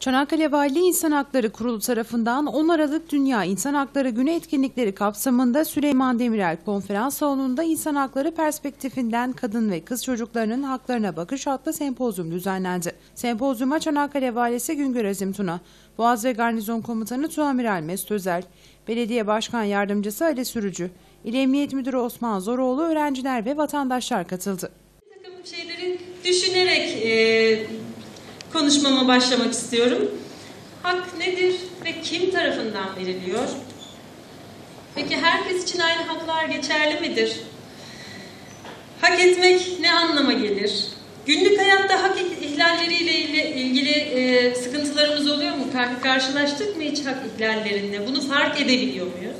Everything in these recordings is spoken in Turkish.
Çanakkale Valiliği İnsan Hakları Kurulu tarafından 10 Aralık Dünya İnsan Hakları Günü etkinlikleri kapsamında Süleyman Demirel Konferans Salonu'nda İnsan Hakları Perspektifinden Kadın ve Kız Çocuklarının Haklarına Bakış adlı sempozyum düzenlendi. Sempozyuma Çanakkale Valisi Güngör Azim Tuna, Boğaz ve Garnizon Komutanı Tuamiral Mesut Özel, Belediye Başkan Yardımcısı Ali Sürücü, İl Emniyet Müdürü Osman Zoroğlu, öğrenciler ve vatandaşlar katıldı. Bir takım şeyleri düşünerek e, konuşmama başlamak istiyorum. Hak nedir ve kim tarafından veriliyor? Peki herkes için aynı haklar geçerli midir? Hak etmek ne anlama gelir? Günlük hayatta hak ihlalleriyle ilgili, e, sıkıntılarımız oluyor mu? Kar- Karşılaştık mı hiç hak ihlallerinde? Bunu fark edebiliyor muyuz?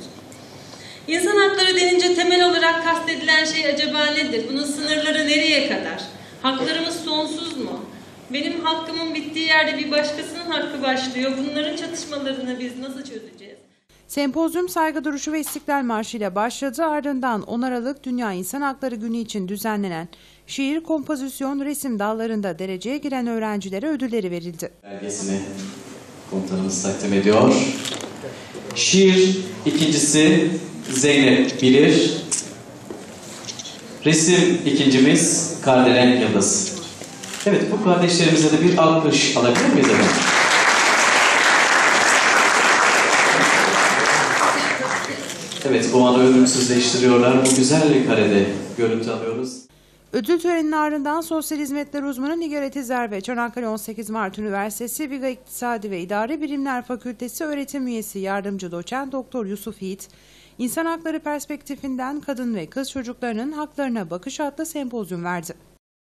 İnsan hakları denince temel olarak kastedilen şey acaba nedir? Bunun sınırları nereye kadar? Haklarımız sonsuz mu? Benim hakkımın bittiği yerde bir başkasının hakkı başlıyor. Bunların çatışmalarını biz nasıl çözeceğiz? Sempozyum saygı duruşu ve istiklal Marşı ile başladı. Ardından 10 Aralık Dünya İnsan Hakları Günü için düzenlenen şiir, kompozisyon, resim dallarında dereceye giren öğrencilere ödülleri verildi. belgesini komutanımız takdim ediyor. Şiir ikincisi Zeynep Bilir. Resim ikincimiz Kardelen Yıldız. Evet bu kardeşlerimize de bir alkış alabilir miyiz efendim? Evet bu anı ölümsüzleştiriyorlar. Bu güzel karede görüntü alıyoruz. Ödül töreninin ardından Sosyal Hizmetler Uzmanı Nigar Etizer ve Çanakkale 18 Mart Üniversitesi Biga İktisadi ve İdari Bilimler Fakültesi öğretim üyesi yardımcı doçent Doktor Yusuf Yiğit, İnsan Hakları Perspektifinden Kadın ve Kız Çocuklarının Haklarına Bakış adlı sempozyum verdi.